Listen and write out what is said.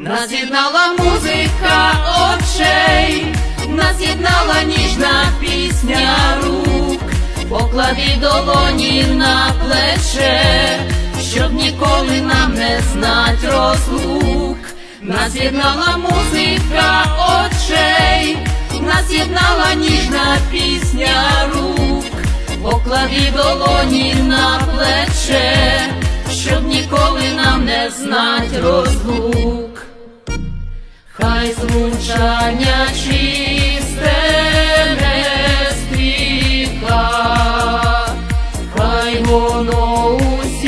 Нас єднала музика очей, нас єднала ніжна пісня рук, поклади долоні на плече, щоб ніколи нам не знать розлук. Нас музика очей, нас ніжна пісня рук, поклади долоні на плече, щоб ніколи нам не знать розлук хай звучання чисте не стріха, хай воно усі.